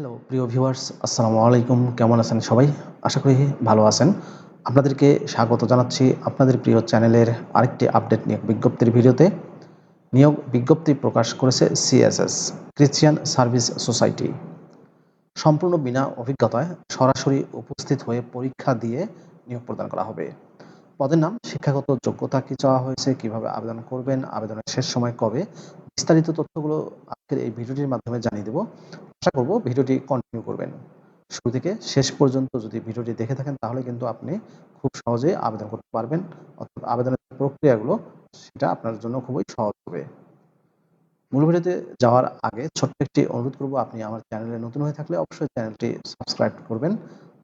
Hello প্রিয় viewers আসসালামু আলাইকুম। কেমন আছেন সবাই? আশা করি ভালো আছেন। আপনাদেরকে স্বাগত জানাচ্ছি আপনাদের প্রিয় চ্যানেলের আরেকটি আপডেট নিয়োগ বিজ্ঞপ্তির ভিডিওতে। নিয়োগ বিজ্ঞপ্তি প্রকাশ করেছে সিএসএস ক্রিশ্চিয়ান সার্ভিস সোসাইটি সম্পূর্ণ বিনা অভিজ্ঞতায় সরাসরি উপস্থিত হয়ে পরীক্ষা দিয়ে নিয়োগ প্রদান করা হবে। পদের নাম, শিক্ষাগত যোগ্যতা কি চাওয়া হয়েছে, কীভাবে আবেদন করবেন, আবেদনের শেষ সময় কবে, বিস্তারিত তথ্যগুলো আজকের এই ভিডিওটির মাধ্যমে জানিয়ে দেব। আশা করব ভিডিওটি কন্টিনিউ করবেন। শুরু থেকে শেষ পর্যন্ত যদি ভিডিওটি দেখে থাকেন, তাহলে কিন্তু আপনি খুব সহজে আবেদন করতে পারবেন। অর্থাৎ আবেদনের প্রক্রিয়াগুলো, সেটা আপনার জন্য খুবই সহজ হবে। মূল ভিডিওতে যাওয়ার আগে ছোট্ট একটি অনুরোধ করব, আপনি আমার চ্যানেলে নতুন হয়ে থাকলে অবশ্যই চ্যানেলটি সাবস্ক্রাইব করবেন।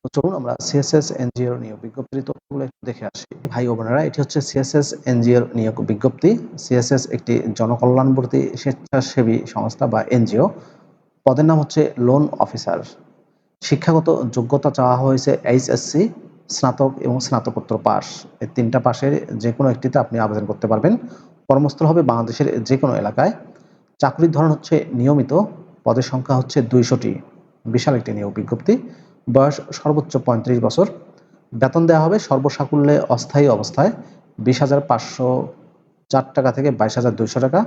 তো চলুন আমরা সিএসএস এনজিওর নিয়োগ বিজ্ঞপ্তির তথ্যগুলো একটু দেখে আসি। ভাই ও বোনেরা, এটি হচ্ছে সিএসএস এনজিওর নিয়োগ বিজ্ঞপ্তি। সিএসএস একটি জনকল্যাণবর্তী স্বেচ্ছাসেবী সংস্থা বা এনজিও পদের নাম হচ্ছে লোন অফিসার শিক্ষাগত যোগ্যতা চাওয়া হয়েছে এইচএসসি স্নাতক এবং স্নাতকোত্তর পাস এই তিনটা পাশের যে কোনো একটিতে আপনি আবেদন করতে পারবেন। কর্মস্থল হবে বাংলাদেশের যে কোনো এলাকায়। চাকরির ধরন হচ্ছে নিয়মিত। পদের সংখ্যা হচ্ছে দুইশোটি। বিশাল একটি নিয়োগ বিজ্ঞপ্তি। বয়স সর্বোচ্চ পঁয়ত্রিশ বছর। বেতন দেওয়া হবে সর্বসাকুল্যে অস্থায়ী অবস্থায় বিশ হাজার পাঁচশো চার টাকা থেকে বাইশ হাজার দুইশো টাকা।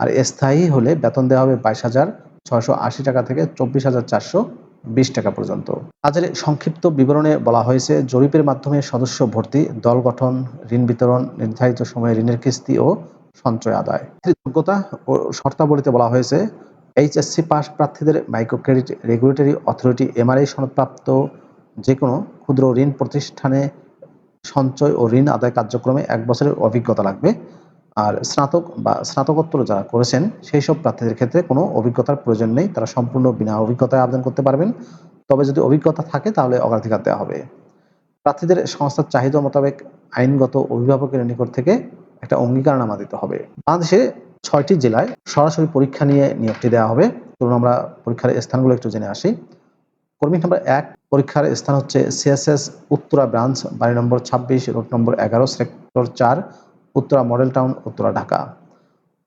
আর স্থায়ী হলে বেতন দেওয়া হবে বাইশ হাজার ছয়শো আশি টাকা থেকে চব্বিশ হাজার চারশো বিশ টাকা পর্যন্ত। কাজের সংক্ষিপ্ত বিবরণে বলা হয়েছে, জরিপের মাধ্যমে সদস্য ভর্তি, দল গঠন, ঋণ বিতরণ, নির্ধারিত সময়ে ঋণের কিস্তি ও সঞ্চয় আদায়। যোগ্যতা ও শর্তাবলীতে বলা হয়েছে, এইচএসসি পাস প্রার্থীদের micro credit regulatory authority, MRI সনদপ্রাপ্ত যে কোনো ক্ষুদ্র ঋণ প্রতিষ্ঠানে সঞ্চয় ও ঋণ আদায় কার্যক্রমে এক বছরের অভিজ্ঞতা লাগবে। আর স্নাতক বা স্নাতকোত্তর যারা করেছেন, সেই সব প্রার্থীদের ক্ষেত্রে কোনো অভিজ্ঞতার প্রয়োজন নেই। তারা সম্পূর্ণ বিনা অভিজ্ঞতায় আবেদন করতে পারবেন। তবে যদি অভিজ্ঞতা থাকে, তাহলে অগ্রাধিকার দেওয়া হবে। প্রার্থীদের সংস্থার চাহিদা মোতাবেক আইনগত অভিভাবকের নিকট থেকে একটা অঙ্গীকারনামা দিতে হবে। বাংলাদেশে ছয়টি জেলায় সরাসরি পরীক্ষা নিয়ে নিয়োগটি দেওয়া হবে। ধরুন আমরা পরীক্ষার স্থানগুলো একটু জেনে আসি। কর্মী নম্বর এক, পরীক্ষার স্থান হচ্ছে সিএসএস উত্তরা ব্রাঞ্চ, বাড়ি নম্বর ছাব্বিশ, রোড নম্বর এগারো, সেক্টর চার উত্তরা মডেল টাউন, উত্তরা ঢাকা।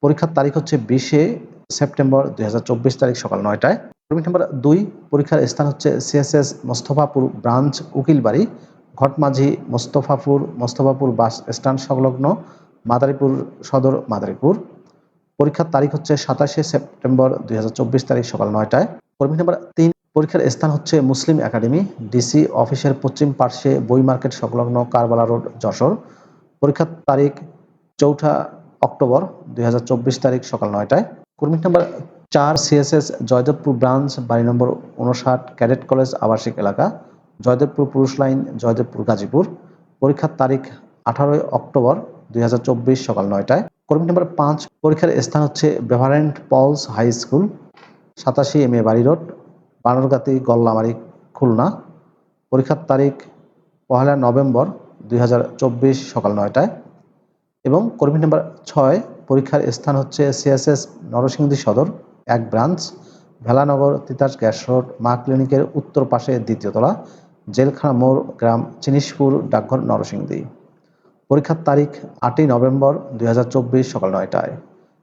পরীক্ষার তারিখ হচ্ছে বিশে সেপ্টেম্বর দুই হাজার চব্বিশ তারিখ সকাল নয়টায়। কর্মী নম্বর দুই, পরীক্ষার স্থান হচ্ছে CSS Mostafapur branch, Ukilbari. Ghatmajhi, Mostafapur Mostafapur bus stand সংলগ্ন, মাদারীপুর সদর মাদারীপুর। পরীক্ষার তারিখ হচ্ছে সাতাশে সেপ্টেম্বর দুই হাজার চব্বিশ তারিখ সকাল নয়টায়। কর্মী নম্বর তিন, পরীক্ষার স্থান হচ্ছে মুসলিম একাডেমি, ডিসি অফিসের পশ্চিম পার্শ্বে বই মার্কেট সংলগ্ন কারবালা রোড, যশোর। পরীক্ষার তারিখ চৌঠা অক্টোবর দুই হাজার চব্বিশ তারিখ সকাল নয়টায়। কর্মী নাম্বার চার সিএসএস জয়দেবপুর ব্রাঞ্চ, বাড়ি নম্বর উনষাট ক্যাডেট কলেজ, আবাসিক এলাকা, জয়দেবপুর পুরুষ লাইন, জয়দেবপুর গাজীপুর। পরীক্ষার তারিখ আঠারোই অক্টোবর দুই হাজার চব্বিশ সকাল নয়টায়। কর্মী নম্বর পাঁচ, পরীক্ষার স্থান হচ্ছে বেভারেন্ট পলস হাই স্কুল সাতাশি M A Bari road, Banargati Gollamari, Khulna. পরীক্ষার তারিখ পহেলা নভেম্বর দুই হাজার চব্বিশ সকাল নয়টায়। এবং কর্মী নাম্বার ছয়, পরীক্ষার স্থান হচ্ছে সিএসএস নরসিংদী সদর, এক branch, Bhelanagar, Titas gas road, মা ক্লিনিকের উত্তর পাশে দ্বিতীয়তলা জেলখানা মোড়, গ্রাম চিনিশপুর ডাকঘর নরসিংদী। পরীক্ষার তারিখ আটই নভেম্বর দুই হাজার চব্বিশ সকাল নয়টায়।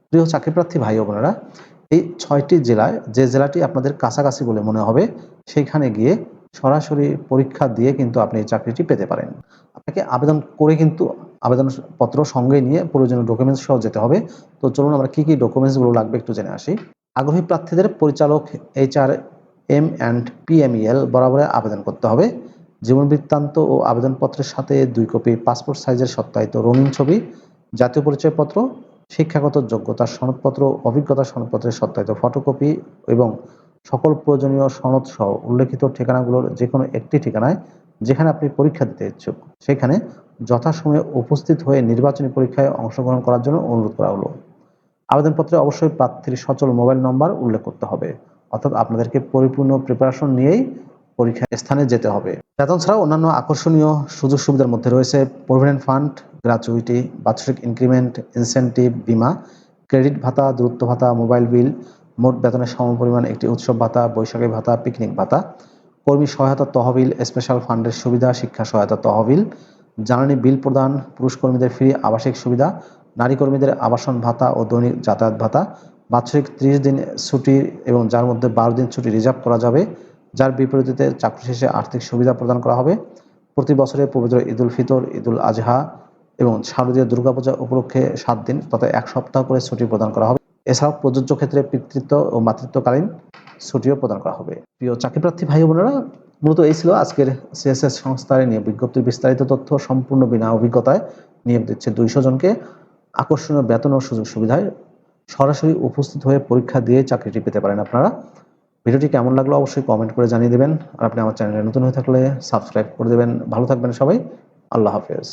প্রিয় চাকরিপ্রার্থী ভাই ও বোনেরা, এই ছয়টি জেলায় যে জেলাটি আপনাদের কাছাকাছি বলে মনে হবে, সেইখানে গিয়ে সরাসরি পরীক্ষা দিয়ে কিন্তু আপনি এই চাকরিটি পেতে পারেন। আপনাকে আবেদন করে কিন্তু আবেদনপত্র সঙ্গে নিয়ে প্রয়োজনীয় ডকুমেন্টস সহ যেতে হবে। তো চলুন আমরা কী কী ডকুমেন্টসগুলো লাগবে একটু জেনে আসি। আগ্রহী প্রার্থীদের পরিচালক এইচআর এম অ্যান্ড পিএমইএল বরাবরে আবেদন করতে হবে। জীবন বৃত্তান্ত ও আবেদনপত্রের সাথে দুই কপি পাসপোর্ট সাইজের সত্যায়িত রঙিন ছবি, জাতীয় পরিচয়পত্র, শিক্ষাগত যোগ্যতার সনদপত্র, অভিজ্ঞতা সনদপত্রের সত্যায়িত ফটোকপি এবং সকল প্রয়োজনীয় সনদ সহ উল্লেখিত ঠিকানাগুলোর যে কোনো একটি ঠিকানায় যেখানে আপনি পরীক্ষা দিতে ইচ্ছুক। সেখানে যথাসময়ে উপস্থিত হয়ে নির্বাচনী পরীক্ষায় অংশগ্রহণ করার জন্য অনুরোধ করা হলো। আবেদনপত্রে অবশ্যই প্রার্থীর সচল মোবাইল নম্বর উল্লেখ করতে হবে, অর্থাৎ আপনাদেরকে পরিপূর্ণ প্রিপারেশন নিয়েই পরীক্ষা স্থানে যেতে হবে। বেতন ছাড়াও অন্যান্য আকর্ষণীয় সুযোগ সুবিধার মধ্যে রয়েছে প্রভিডেন্ট ফান্ড গ্র্যাচুইটি বাৎসরিক ইনক্রিমেন্ট ইনসেন্টিভ বিমা ক্রেডিট ভাতা দূরত্ব ভাতা মোবাইল বিল মোট বেতনের সমপরিমাণ একটি উৎসব ভাতা, বৈশাখী ভাতা পিকনিক ভাতা, কর্মী সহায়তা তহবিল স্পেশাল ফান্ডের সুবিধা, শিক্ষা সহায়তা তহবিল জ্বালানি বিল প্রদান পুরুষ কর্মীদের ফ্রি আবাসিক সুবিধা নারী কর্মীদের আবাসন ভাতা ও দৈনিক যাতায়াত ভাতা। বাৎসরিক ত্রিশ দিন ছুটি এবং যার মধ্যে বারো দিন ছুটি রিজার্ভ করা যাবে, যার বিপরীতে চাকরি শেষে আর্থিক সুবিধা প্রদান করা হবে। প্রতি বছরে পবিত্র ঈদুল ফিতর, ঈদুল আজহা এবং শারদীয় দুর্গাপূজা উপলক্ষে সাত দিন তথা এক সপ্তাহ করে ছুটি প্রদান করা হবে। এছাড়াও প্রযোজ্য ক্ষেত্রে পিতৃত্ব ও মাতৃত্বকালীন ছুটিও প্রদান করা হবে। প্রিয় চাকরিপ্রার্থী ভাই বোনেরা, মূলত এই ছিল আজকের সিএসএস সংস্থার নিয়ে বিজ্ঞপ্তির বিস্তারিত তথ্য সম্পূর্ণ বিনা অভিজ্ঞতায়। নিয়োগ দিচ্ছে দুইশো জনকে। আকর্ষণীয় বেতন ও সুযোগ সুবিধায় সরাসরি উপস্থিত হয়ে পরীক্ষা দিয়ে চাকরিটি পেতে পারেন আপনারা। ভিডিওটি কেমন লাগল অবশ্যই কমেন্ট করে জানিয়ে দেবেন। আর আপনি আমার চ্যানেলে নতুন হয়ে থাকলে সাবস্ক্রাইব করে দেবেন। ভালো থাকবেন সবাই। আল্লাহ হাফেজ।